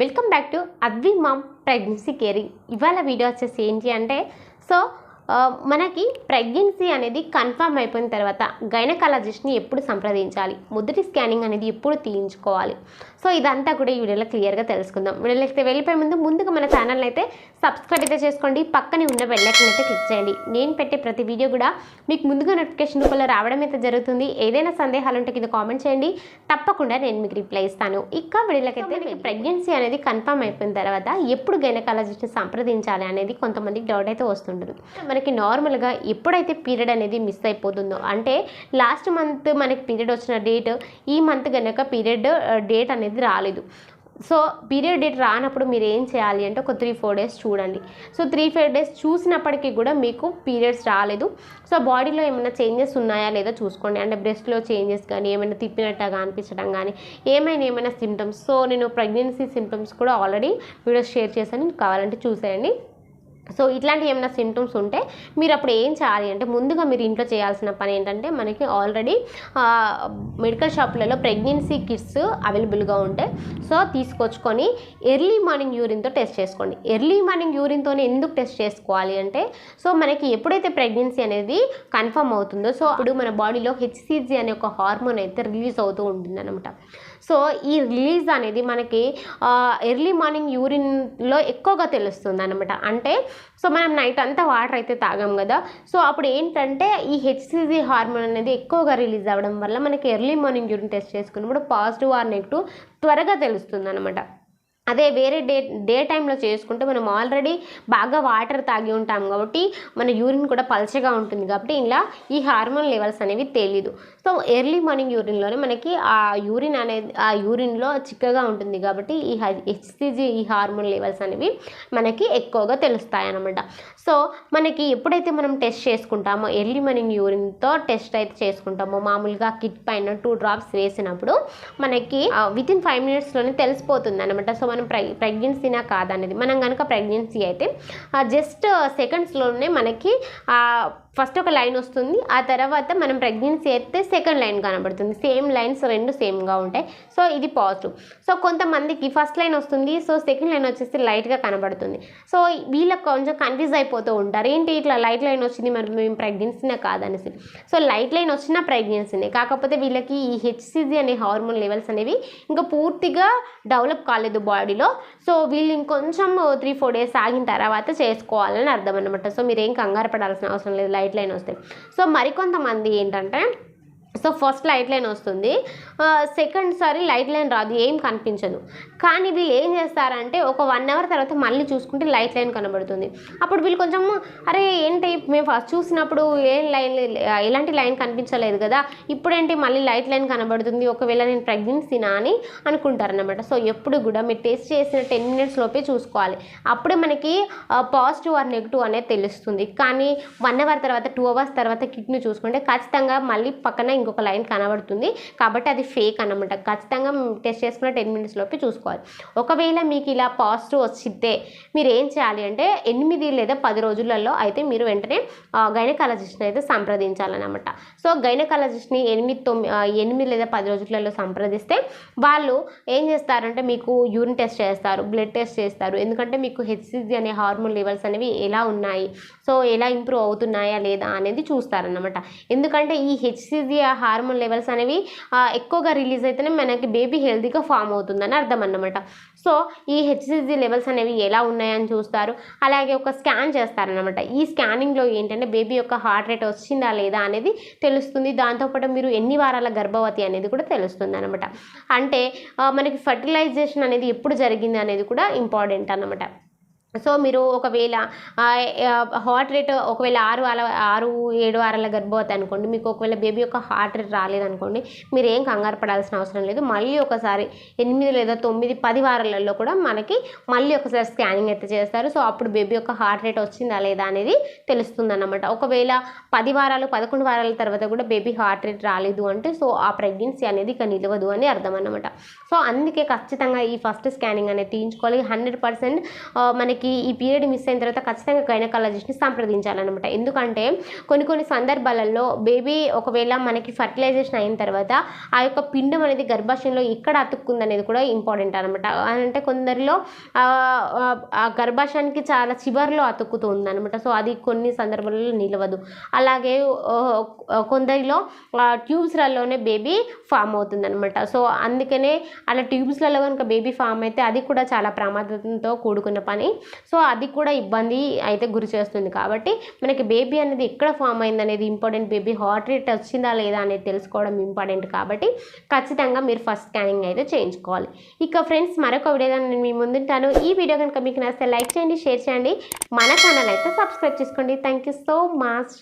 Welcome back to Advi mom pregnancy caring ఇవాళ video వచ్చేసి ఏంటి అంటే సో మనకి ప్రెగ్నెన్సీ అనేది కన్ఫర్మ్ అయిపోయిన తర్వాత గైనకాలజిస్ట్ని ఎప్పుడు సంప్రదించాలి? మొదటి స్కానింగ్ అనేది ఎప్పుడు తీయించుకోవాలి? సో ఇదంతా కూడా ఈ వీడియోలో క్లియర్గా తెలుసుకుందాం. వీడియోలో అయితే వెళ్ళిపోయే ముందు ముందుగా మన ఛానల్ అయితే సబ్స్క్రైబ్ అయితే చేసుకోండి. పక్కనే ఉన్న బెల్లైకన్ అయితే క్లిక్ చేయండి. నేను పెట్టే ప్రతి వీడియో కూడా మీకు ముందుగా నోటిఫికేషన్ రూపంలో రావడం అయితే జరుగుతుంది. ఏదైనా సందేహాలు ఉంటే కింద కామెంట్ చేయండి. తప్పకుండా నేను మీకు రిప్లై ఇస్తాను. ఇంకా వీడియోలకైతే ప్రెగ్నెన్సీ అనేది కన్ఫర్మ్ అయిపోయిన తర్వాత ఎప్పుడు గైనకాలజిస్ట్ని సంప్రదించాలి అనేది కొంతమందికి డౌట్ అయితే వస్తుంటుంది. మనకి నార్మల్గా ఎప్పుడైతే పీరియడ్ అనేది మిస్ అయిపోతుందో అంటే లాస్ట్ మంత్ మనకి పీరియడ్ వచ్చిన డేట్ ఈ మంత్ కనుక పీరియడ్ డేట్ అనేది రాలేదు. సో పీరియడ్ డేట్ రానప్పుడు మీరు ఏం చేయాలి అంటే ఒక త్రీ ఫోర్ డేస్ చూడండి. సో త్రీ ఫోర్ డేస్ చూసినప్పటికీ కూడా మీకు పీరియడ్స్ రాలేదు. సో బాడీలో ఏమైనా చేంజెస్ ఉన్నాయా లేదా చూసుకోండి. అంటే బ్రెస్ట్లో చేంజెస్ కానీ ఏమైనా తిప్పినట్టుగా అనిపించడం కానీ ఏమైనా ఏమైనా సిమ్టమ్స్ సో నేను ప్రెగ్నెన్సీ సిమ్టమ్స్ కూడా ఆల్రెడీ వీడియోస్ షేర్ చేశాను. కావాలంటే చూసేయండి. సో ఇట్లాంటి ఏమైనా సిమ్టమ్స్ ఉంటే మీరు అప్పుడు ఏం చేయాలి అంటే ముందుగా మీరు ఇంట్లో చేయాల్సిన పని ఏంటంటే మనకి ఆల్రెడీ మెడికల్ షాప్లలో ప్రెగ్నెన్సీ కిట్స్ అవైలబుల్గా ఉంటాయి సో తీసుకొచ్చుకొని ఎర్లీ మార్నింగ్ యూరిన్తో టెస్ట్ చేసుకోండి. ఎర్లీ మార్నింగ్ యూరిన్తోనే ఎందుకు టెస్ట్ చేసుకోవాలి అంటే సో మనకి ఎప్పుడైతే ప్రెగ్నెన్సీ అనేది కన్ఫర్మ్ అవుతుందో సో అప్పుడు మన బాడీలో హెచ్సిజీ అనే ఒక హార్మోన్ అయితే రిలీజ్ అవుతూ ఉంటుంది అనమాట సో ఈ రిలీజ్ అనేది మనకి ఎర్లీ మార్నింగ్ యూరిన్లో ఎక్కువగా తెలుస్తుంది అనమాట అంటే సో మనం నైట్ అంతా వాటర్ అయితే తాగాం కదా. సో అప్పుడు ఏంటంటే ఈ హెచ్సిజి హార్మోన్ అనేది ఎక్కువగా రిలీజ్ అవ్వడం వల్ల మనకి ఎర్లీ మార్నింగ్ యూరిన్ టెస్ట్ చేసుకున్నప్పుడు పాజిటివ్ ఆర్ నెగిటివ్ త్వరగా తెలుస్తుంది అనమాట అదే వేరే డే డే టైంలో చేసుకుంటే మనం ఆల్రెడీ బాగా వాటర్ తాగి ఉంటాం కాబట్టి మన యూరిన్ కూడా పల్చగా ఉంటుంది కాబట్టి ఇలా ఈ హార్మోన్ లెవెల్స్ అనేవి తెలీదు. సో ఎర్లీ మార్నింగ్ యూరిన్లోనే మనకి ఆ యూరిన్ అనేది ఆ యూరిన్లో చిక్కగా ఉంటుంది కాబట్టి ఈ హెచ్సిజి ఈ హార్మోన్ లెవెల్స్ అనేవి మనకి ఎక్కువగా తెలుస్తాయి అన్నమాట సో మనకి ఎప్పుడైతే మనం టెస్ట్ చేసుకుంటామో ఎర్లీ మార్నింగ్ యూరిన్తో టెస్ట్ అయితే చేసుకుంటామో మామూలుగా కిట్ పైన టూ డ్రాప్స్ వేసినప్పుడు మనకి విత్ ఇన్ ఫైవ్ మినిట్స్లోనే తెలిసిపోతుంది అనమాట సో మనం ప్రె ప్రెగ్నెన్సీనా కాదనేది మనం కనుక ప్రెగ్నెన్సీ అయితే జస్ట్ సెకండ్స్లోనే మనకి ఫస్ట్ ఒక లైన్ వస్తుంది ఆ తర్వాత మనం ప్రెగ్నెన్సీ అయితే సెకండ్ లైన్ కనబడుతుంది. సేమ్ లైన్స్ రెండు సేమ్గా ఉంటాయి. సో ఇది పాజిటివ్. సో కొంతమందికి ఫస్ట్ లైన్ వస్తుంది సో సెకండ్ లైన్ వచ్చేసి లైట్గా కనబడుతుంది. సో వీళ్ళకి కొంచెం కన్ఫ్యూజ్ అయిపోతూ ఉంటారు. ఏంటి ఇట్లా లైట్ లైన్ వచ్చింది మరి మేము ప్రెగ్నెన్సీనే కాదనేసి. సో లైట్ లైన్ వచ్చినా ప్రెగ్నెన్సీనే. కాకపోతే వీళ్ళకి ఈ హెచ్సిజి అనే హార్మోన్ లెవెల్స్ అనేవి ఇంకా పూర్తిగా డెవలప్ కాలేదు బాడీలో సో వీళ్ళు ఇంకొంచెం త్రీ ఫోర్ డేస్ ఆగిన తర్వాత చేసుకోవాలని అర్థం అనమాట సో మీరు ఏం కంగారు పడాల్సిన అవసరం లేదు. లైట్ లైన్ వస్తాయి. సో మరికొంతమంది ఏంటంటే సో ఫస్ట్ లైట్ లైన్ వస్తుంది. సెకండ్ సారి లైట్ లైన్ రాదు ఏం కనిపించదు. కానీ వీళ్ళు ఏం చేస్తారంటే ఒక వన్ అవర్ తర్వాత మళ్ళీ చూసుకుంటే లైట్ లైన్ కనబడుతుంది. అప్పుడు వీళ్ళు కొంచెం అరే ఏంటి మేము ఫస్ట్ చూసినప్పుడు ఏం లైన్ ఎలాంటి లైన్ కనిపించలేదు కదా ఇప్పుడేంటి మళ్ళీ లైట్ లైన్ కనబడుతుంది ఒకవేళ నేను ప్రెగ్నెన్సీనా అని అనుకుంటారనమాట సో ఎప్పుడు కూడా మీరు టెస్ట్ చేసిన టెన్ మినిట్స్ లోపే చూసుకోవాలి. అప్పుడే మనకి పాజిటివ్ ఆర్ నెగిటివ్ అనేది తెలుస్తుంది. కానీ వన్ అవర్ తర్వాత టూ అవర్స్ తర్వాత కిడ్నీ చూసుకుంటే ఖచ్చితంగా మళ్ళీ పక్కన ఇంకొక లైన్ కనబడుతుంది. కాబట్టి అది ఫేక్ అన్నమాట. ఖచ్చితంగా టెస్ట్ చేసుకున్న టెన్ మినిట్స్ లోపే చూసుకోవాలి. ఒకవేళ మీకు ఇలా పాజిటివ్ వచ్చితే మీరు ఏం చేయాలి అంటే ఎనిమిది లేదా పది రోజులలో అయితే మీరు వెంటనే గైనకాలజిస్ట్ని అయితే సంప్రదించాలన్నమాట. సో గైనకాలజిస్ట్ని ఎనిమిది తొమ్మిది ఎనిమిది లేదా పది రోజులలో సంప్రదిస్తే వాళ్ళు ఏం చేస్తారంటే మీకు యూరిన్ టెస్ట్ చేస్తారు బ్లడ్ టెస్ట్ చేస్తారు. ఎందుకంటే మీకు హెచ్సిజి అనే హార్మోన్ లెవెల్స్ అనేవి ఎలా ఉన్నాయి? సో ఎలా ఇంప్రూవ్ అవుతున్నాయా లేదా అనేది చూస్తారన్నమాట. ఎందుకంటే ఈ హెచ్సిజి హార్మోన్ లెవెల్స్ అనేవి ఎక్కువగా రిలీజ్ అయితేనే మనకి బేబీ హెల్తీగా ఫామ్ అవుతుందని అర్థం అన్నమాట సో ఈ హెచ్సిజి లెవెల్స్ అనేవి ఎలా ఉన్నాయని చూస్తారు? అలాగే ఒక స్కాన్ చేస్తారనమాట ఈ స్కానింగ్లో ఏంటంటే బేబీ యొక్క హార్ట్ రేట్ వచ్చిందా లేదా అనేది తెలుస్తుంది. దాంతోపాటు మీరు ఎన్ని వారాల గర్భవతి అనేది కూడా తెలుస్తుంది అనమాట అంటే మనకి ఫర్టిలైజేషన్ అనేది ఎప్పుడు జరిగింది అనేది కూడా ఇంపార్టెంట్ అన్నమాట. సో మీరు ఒకవేళ హార్ట్ రేట్ ఒకవేళ ఆరు అలా ఆరు ఏడు వారాల గర్భవతి అనుకోండి మీకు ఒకవేళ బేబీ యొక్క హార్ట్ రేట్ రాలేదనుకోండి మీరు ఏం కంగారు పడాల్సిన అవసరం లేదు. మళ్ళీ ఒకసారి ఎనిమిది లేదా తొమ్మిది పది వారాలలో కూడా మనకి మళ్ళీ ఒకసారి స్కానింగ్ అయితే చేస్తారు. సో అప్పుడు బేబీ యొక్క హార్ట్ రేట్ వచ్చిందా లేదా అనేది తెలుస్తుంది అన్నమాట ఒకవేళ పది వారాలు పదకొండు వారాల తర్వాత కూడా బేబీ హార్ట్ రేట్ రాలేదు అంటే సో ఆ ప్రెగ్నెన్సీ అనేది ఇక నిలవదు అని అర్థం అన్నమాట సో అందుకే ఖచ్చితంగా ఈ ఫస్ట్ స్కానింగ్ అనేది తీయించుకోవాలి. హండ్రెడ్ పర్సెంట్ మనకి మనకి ఈ పీరియడ్ మిస్ అయిన తర్వాత ఖచ్చితంగా గైనకాలజిస్ట్ని సంప్రదించాలన్నమాట. ఎందుకంటే కొన్ని కొన్ని సందర్భాలలో బేబీ ఒకవేళ మనకి ఫర్టిలైజేషన్ అయిన తర్వాత ఆ యొక్క పిండం అనేది గర్భాశయంలో ఎక్కడ అతుక్కుంది అనేది కూడా ఇంపార్టెంట్ అనమాట అంటే కొందరిలో ఆ, గర్భాశయానికి చాలా చివరిలో అతుక్కుతుంది అనమాట సో అది కొన్ని సందర్భాలలో నిలవదు. అలాగే ఆ, కొందరిలో ట్యూబ్స్లలోనే బేబీ ఫామ్ అవుతుందన్నమాట. సో అందుకనే అలా ట్యూబ్స్లలో కనుక బేబీ ఫామ్ అయితే అది కూడా చాలా ప్రమాదంతో కూడుకున్న పని. సో అది కూడా ఇబ్బంది అయితే గురి చేస్తుంది. కాబట్టి మనకి బేబీ అనేది ఎక్కడ ఫామ్ అయింది అనేది ఇంపార్టెంట్. బేబీ హార్ట్ రేట్ వచ్చిందా లేదా అనేది తెలుసుకోవడం ఇంపార్టెంట్ కాబట్టి ఖచ్చితంగా మీరు ఫస్ట్ స్కానింగ్ అయితే చేయించుకోవాలి. ఇక ఫ్రెండ్స్ మరొక వీడియోగా నేను మీ ముందుంటాను ఈ వీడియో కనుక మీకు నచ్చితే లైక్ చేయండి షేర్ చేయండి. మన ఛానల్ అయితే సబ్స్క్రైబ్ చేసుకోండి. Thank you so much